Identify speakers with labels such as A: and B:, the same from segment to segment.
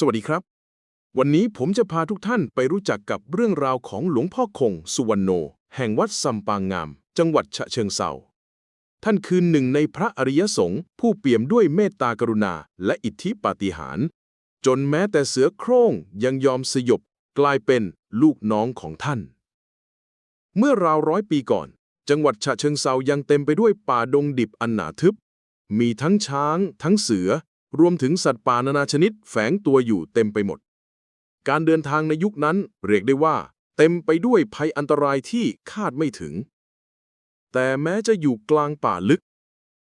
A: สวัสดีครับ วันนี้ผมจะพาทุกท่านไปรู้จักกับเรื่องราวของหลวงพ่อคง สุวรรณโน แห่งวัดสัมปางงาม จังหวัดฉะเชิงเซาท่านคือหนึ่งในพระอริยสงฆ์ผู้เปี่ยมด้วยเมตตากรุณา และอิทธิปาฏิหาริย์จนแม้แต่เสือโคร่งยังยอมสยบ กลายเป็นลูกน้องของท่าน เมื่อราวร้อยปีก่อน จังหวัดฉะเชิงเซายังเต็มไปด้วยป่าดงดิบอันหนาทึบ มีทั้งช้าง ทั้งเสือ รวมถึงสัตว์ป่านานาชนิดแฝงตัวอยู่เต็มไปหมด การเดินทางในยุคนั้นเรียกได้ว่า เต็มไปด้วยภัยอันตรายที่คาดไม่ถึง แต่แม้จะอยู่กลางป่าลึก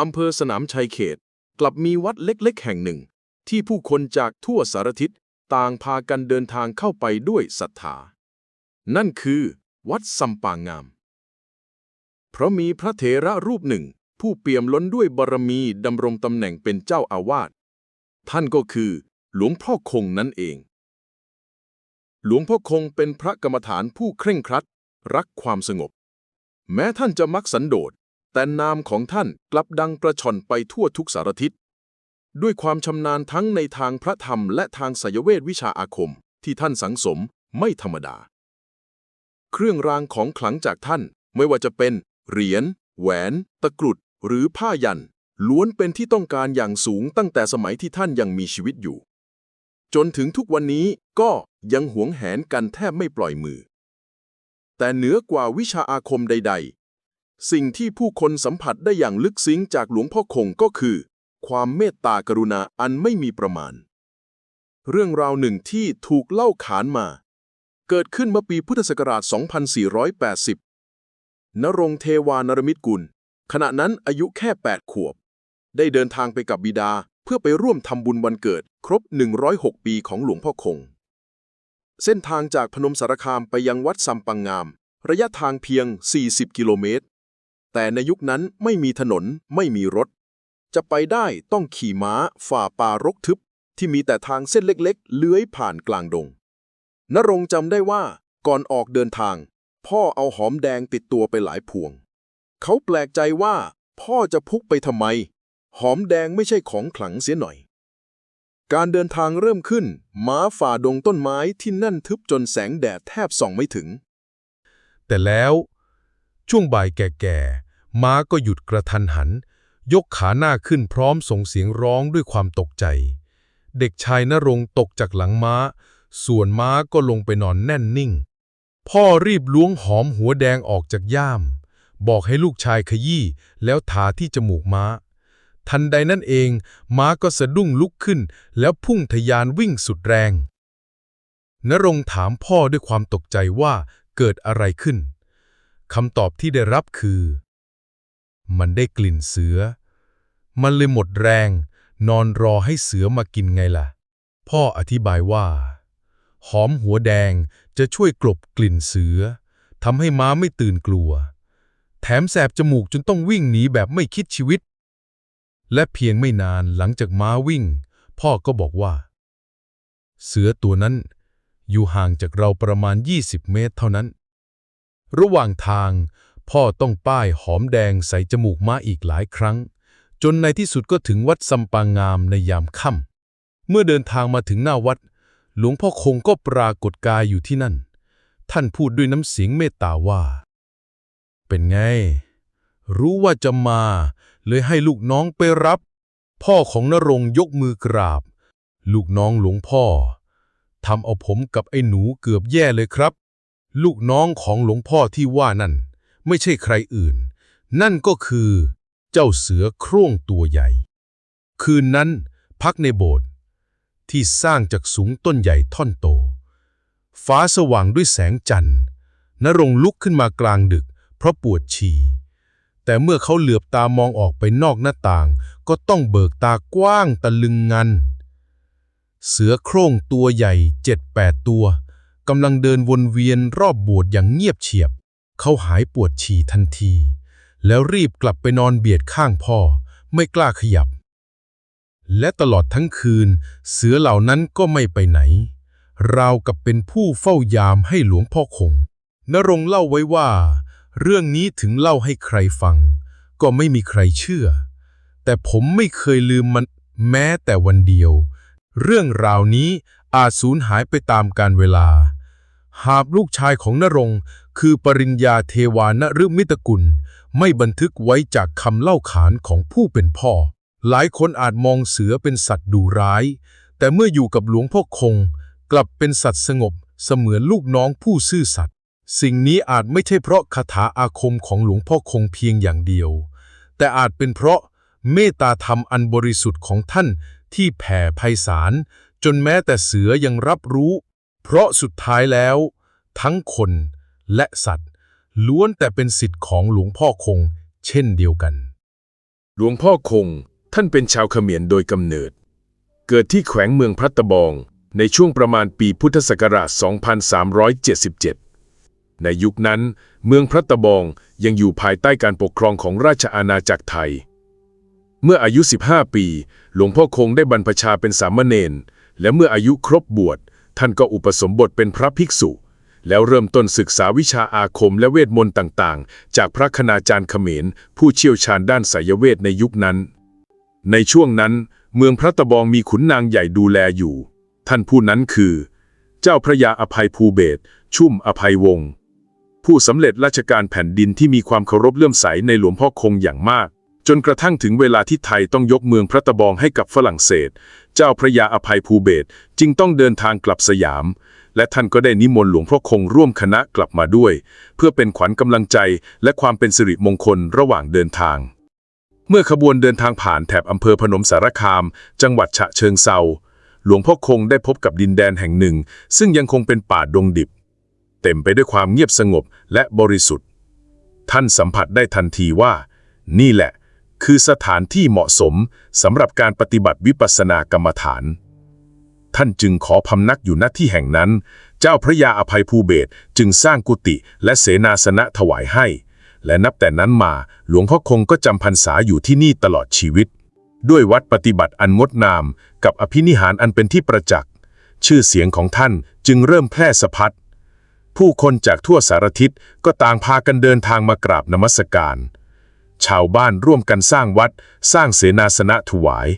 A: อำเภอสนามชัยเขต กลับมีวัดเล็กๆ แห่งหนึ่ง ที่ผู้คนจากทั่วสารทิศต่างพากันเดินทางเข้าไปด้วยศรัทธา นั่นคือวัดสัมปางงาม เพราะมีพระเถระรูปหนึ่ง ผู้เปี่ยมล้นด้วยบารมีดำรงตำแหน่งเป็นเจ้าอาวาส ท่านก็คือ หลวงพ่อคงนั่นเอง หลวงพ่อคงเป็นพระกรรมฐานผู้เคร่งครัด รักความสงบ แม้ท่านจะมักสันโดษ แต่นามของท่านกลับดังกระชอนไปทั่วทุกสารทิศ ด้วยความชำนาญทั้งในทางพระธรรมและทางสยเวทวิชาอาคมที่ท่านสังสมไม่ธรรมดา เครื่องรางของขลังจากท่านไม่ว่าจะเป็น เหรียญแหวน ตะกรุด หรือผ้ายัน ล้วนเป็นที่ต้องการอย่างสูงตั้งแต่สมัยที่ท่านยังมีชีวิตอยู่ จนถึงทุกวันนี้ก็ยังหวงแหนกันแทบไม่ปล่อยมือ แต่เหนือกว่าวิชาอาคมใด ๆ สิ่งที่ผู้คนสัมผัสได้อย่างลึกซึ้งจากหลวงพ่อคงก็คือ ความเมตตากรุณาอันไม่มีประมาณ เรื่องราวหนึ่งที่ถูกเล่าขานมา เกิดขึ้นเมื่อปีพุทธศักราช 2480 นรงเทวานรมิตกุล ขณะนั้นอายุแค่ 8 ขวบ ได้เดินทางไปกับบิดา เพื่อไปร่วมทำบุญวันเกิด ครบ 106 ปีของหลวงพ่อคง เส้นทางจากพนมสารคามไปยังวัดสัมปังงาม ระยะทางเพียง 40 กิโลเมตร แต่ในยุคนั้นไม่มีถนนไม่มีรถ จะไปได้ต้องขี่ม้าฝ่าป่ารกทึบ ที่มีแต่ทางเส้นเล็กๆ เลื้อยผ่านกลางดงนรงจำได้ว่าก่อนออกเดินทาง พ่อเอาหอมแดงติดตัวไปหลายพวง เขาแปลกใจว่าพ่อจะพุกไปทำไม หอมแดงไม่ใช่ของขลังเสียหน่อย การเดินทางเริ่มขึ้น ม้าฝ่าดงต้นไม้ที่แน่นทึบจนแสงแดดแทบส่องไม่ถึง
B: แต่แล้วช่วงบ่ายแก่ๆ ม้าก็หยุดกระทันหัน ยกขาหน้าขึ้นพร้อมส่งเสียงร้องด้วยความตกใจ เด็กชายนรงตกจากหลังม้า ส่วนม้าก็ลงไปนอนแน่นนิ่ง พ่อรีบล้วงหอมหัวแดงออกจากย่าม บอกให้ลูกชายขยี้แล้วทาที่จมูกม้า ทันใดนั่นเอง ม้าก็สะดุ้งลุกขึ้น แล้วพุ่งทะยานวิ่งสุดแรง นรงถามพ่อด้วยความตกใจว่าเกิดอะไรขึ้นคำตอบที่ได้รับคือ มันได้กลิ่นเสือ มันเลยหมดแรง นอนรอให้เสือมากินไงล่ะ พ่ออธิบายว่า หอมหัวแดงจะช่วยกลบกลิ่นเสือทำให้ม้าไม่ตื่นกลัว แถมแสบจมูกจนต้องวิ่งหนีแบบไม่คิดชีวิต และเพียงไม่นานหลังจากม้าวิ่ง พ่อก็บอกว่า เสือตัวนั้นอยู่ห่างจากเราประมาณ 20 เมตรเท่านั้น ระหว่างทางพ่อต้องป้ายหอมแดงใส่จมูกม้าอีกหลายครั้ง จนในที่สุดก็ถึงวัดสัมปางงามในยามค่ำเมื่อเดินทางมาถึงหน้าวัด หลวงพ่อคงก็ปรากฏกายอยู่ที่นั่น ท่านพูดด้วยน้ำเสียงเมตตาว่า เป็นไง รู้ว่าจะมา เลยให้ลูกน้องไปรับ พ่อของนรงยกมือกราบ ลูกน้องหลวงพ่อทำเอาผมกับไอ้หนูเกือบแย่เลยครับ ลูกน้องของหลวงพ่อที่ว่านั่น ไม่ใช่ใครอื่น นั่นก็คือ เจ้าเสือโคร่งตัวใหญ่ คืนนั้นพักในโบสถ์ที่สร้างจากสูงต้นใหญ่ท่อนโต ฟ้าสว่างด้วยแสงจันทร์นรงลุกขึ้นมากลางดึก เพราะปวดฉี่ แต่เมื่อเขาเหลือบตามองออกไปนอกหน้าต่าง ก็ต้องเบิกตากว้างตะลึงงัน เสือโคร่งตัวใหญ่เจ็ดแปดตัวกำลังเดินวนเวียนรอบโบสถ์อย่างเงียบเฉียบ เขาหายปวดฉี่ทันที แล้วรีบกลับไปนอนเบียดข้างพ่อ ไม่กล้าขยับ และตลอดทั้งคืน เสือเหล่านั้นก็ไม่ไปไหน ราวกับเป็นผู้เฝ้ายามให้หลวงพ่อคงนรงเล่าไว้ว่า เรื่องนี้ถึงเล่าให้ใครฟัง ก็ไม่มีใครเชื่อ แต่ผมไม่เคยลืมมันแม้แต่วันเดียว เรื่องราวนี้อาจสูญหายไปตามกาลเวลา หากลูกชายของนรงค์คือปริญญาเทวานฤมิตกุล ไม่บันทึกไว้จากคำเล่าขานของผู้เป็นพ่อ หลายคนอาจมองเสือเป็นสัตว์ดุร้าย แต่เมื่ออยู่กับหลวงพ่อคง กลับเป็นสัตว์สงบเสมือนลูกน้องผู้ซื่อสัตย์ สิ่งนี้อาจไม่ใช่เพราะคาถาอาคมของหลวงพ่อคงเพียงอย่างเดียว แต่อาจเป็นเพราะเมตตาธรรมอันบริสุทธิ์ของท่านที่แผ่ไพศาลจนแม้แต่เสือยังรับรู้ เพราะสุดท้ายแล้ว ทั้งคนและสัตว์ ล้วนแต่เป็นสิทธิ์ของหลวงพ่อคง เช่นเดียวกัน
C: หลวงพ่อคงท่านเป็นชาวเขมรโดยกำเนิด เกิดที่แขวงเมืองพระตะบองในช่วงประมาณปีพุทธศักราช 2377 ในยุคนั้น เมืองพระตะบองยังอยู่ภายใต้การปกครองของราชอาณาจักรไทย เมื่ออายุ 15 ปี หลวงพ่อคงได้บรรพชาเป็นสามเณรและเมื่ออายุครบบวช ท่านก็อุปสมบทเป็นพระภิกษุ แล้วเริ่มต้นศึกษาวิชาอาคมและเวทมนต์ต่างๆ จากพระคณาจารย์เขมร ผู้เชี่ยวชาญด้านไสยเวทในยุคนั้น ในช่วงนั้น เมืองพระตะบองมีขุนนางใหญ่ดูแลอยู่ ท่านผู้นั้นคือ เจ้าพระยาอภัยภูเบศชุ่มอภัยวงศ์ ผู้สำเร็จราชการแผ่นดินที่มีความเคารพเลื่อมใสในหลวงพ่อคงอย่างมาก จนกระทั่งถึงเวลาที่ไทยต้องยกเมืองพระตะบองให้กับฝรั่งเศส เจ้าพระยาอภัยภูเบศจึงต้องเดินทางกลับสยาม และท่านก็ได้นิมนต์หลวงพ่อคงร่วมคณะกลับมาด้วย เพื่อเป็นขวัญกำลังใจและความเป็นสิริมงคลระหว่างเดินทาง เมื่อขบวนเดินทางผ่านแถบอำเภอพนมสารคาม จังหวัดฉะเชิงเซาหลวงพ่อคงได้พบกับดินแดนแห่งหนึ่ง ซึ่งยังคงเป็นป่าดงดิบ เต็มไปด้วยความเงียบสงบและบริสุทธิ์ ท่านสัมผัสได้ทันทีว่า นี่แหละ คือสถานที่เหมาะสมสำหรับการปฏิบัติวิปัสสนากรรมฐาน ท่านจึงขอพำนักอยู่ณที่แห่งนั้น เจ้าพระยาอภัยภูเบศจึงสร้างกุฏิและเสนาสนะถวายให้ และนับแต่นั้นมาหลวงพ่อคงก็จำพรรษาอยู่ที่นี่ตลอดชีวิต ด้วยวัดปฏิบัติอันงดงาม กับอภินิหารอันเป็นที่ประจักษ์ชื่อเสียงของท่านจึงเริ่มแพร่สะพัด ผู้คนจากทั่วสารทิศก็ต่างพากันเดินทางมากราบนมัสการ ชาวบ้านร่วมกันสร้างวัด สร้างเสนาสนะถวาย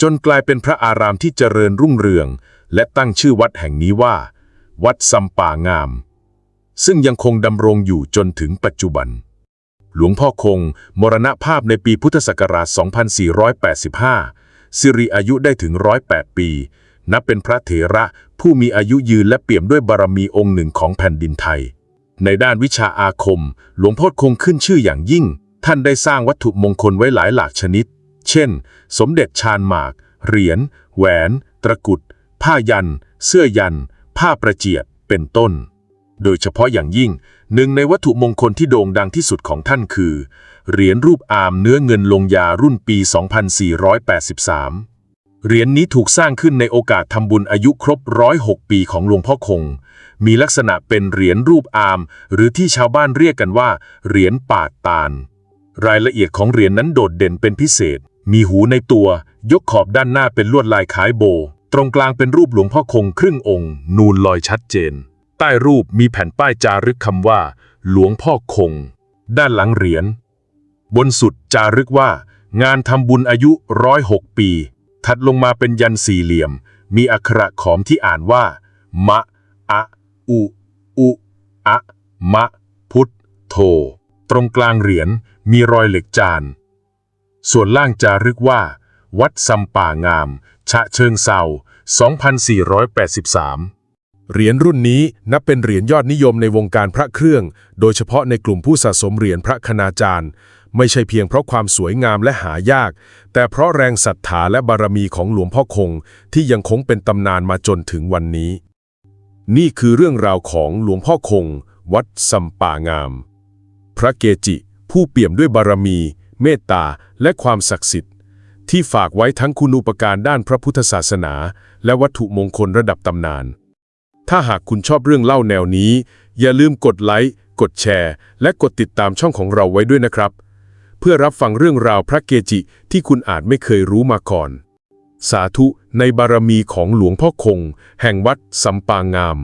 C: จนกลายเป็นพระอารามที่เจริญรุ่งเรือง และตั้งชื่อวัดแห่งนี้ว่า วัดซัมป่างาม ซึ่งยังคงดำรงอยู่จนถึงปัจจุบัน หลวงพ่อคง มรณภาพในปีพุทธศักราช 2485 สิริอายุได้ถึง 108 ปี นับเป็นพระเถระผู้มีอายุยืนและเปี่ยมด้วยบารมีองค์หนึ่งของแผ่นดินไทย ในด้านวิชาอาคม หลวงพ่อคงขึ้นชื่ออย่างยิ่ง ท่านได้สร้างวัตถุมงคลไว้หลายหลากชนิด เช่น สมเด็จชาญหมาก เหรียญ แหวน ตะกุด ผ้ายัน เสื้อยัน ผ้าประเจียด เป็นต้น โดยเฉพาะอย่างยิ่ง หนึ่งในวัตถุมงคลที่โด่งดังที่สุดของท่านคือ เหรียญรูปอามเนื้อเงินลงยารุ่นปี 2483 เหรียญนี้ถูกสร้างขึ้นในโอกาสทำบุญอายุครบร้อยหกปีของหลวงพ่อคง มีลักษณะเป็นเหรียญรูปอาม หรือที่ชาวบ้านเรียกกันว่า เหรียญปาดตาล รายละเอียดของเหรียญนั้นโดดเด่นเป็นพิเศษ มีหูในตัว ยกขอบด้านหน้าเป็นลวดลายคล้ายโบ ตรงกลางเป็นรูปหลวงพ่อคงครึ่งองค์ นูนลอยชัดเจน ใต้รูปมีแผ่นป้ายจารึกคำว่า หลวงพ่อคง ด้านหลังเหรียญ บนสุดจารึกว่า งานทำบุญอายุร้อยหกปี ถัดลงมาเป็นยันสี่เหลี่ยม มีอักขระขอมที่อ่านว่า มะ อะ อุ อุ อะ มะ พุทโธ ตรงกลางเหรียญมีรอยเหล็กจาน ส่วนล่างจารึกว่า วัดซัมป่างามฉะเชิงเซา2483
B: เหรียญรุ่นนี้นับเป็นเหรียญยอดนิยมในวงการพระเครื่อง โดยเฉพาะในกลุ่มผู้สะสมเหรียญพระคณาจารย์ ไม่ใช่เพียงเพราะความสวยงามและหายาก แต่เพราะแรงศรัทธาและบารมีของหลวงพ่อคง ที่ยังคงเป็นตำนานมาจนถึงวันนี้ นี่คือเรื่องราวของหลวงพ่อคง วัดสัมป่างาม พระเกจิ ผู้เปี่ยมด้วยบารมี เมตตา และความศักดิ์สิทธิ์ ที่ฝากไว้ทั้งคุณูปการด้านพระพุทธศาสนา และวัตถุมงคลระดับตำนาน ถ้าหากคุณชอบเรื่องเล่าแนวนี้ อย่าลืมกดไลค์กดแชร์ และกดติดตามช่องของเราไว้ด้วยนะครับ เพื่อรับฟังเรื่องราวพระเกจิที่คุณอาจไม่เคยรู้มาก่อน สาธุในบารมีของหลวงพ่อคง แห่งวัดสัมปางาม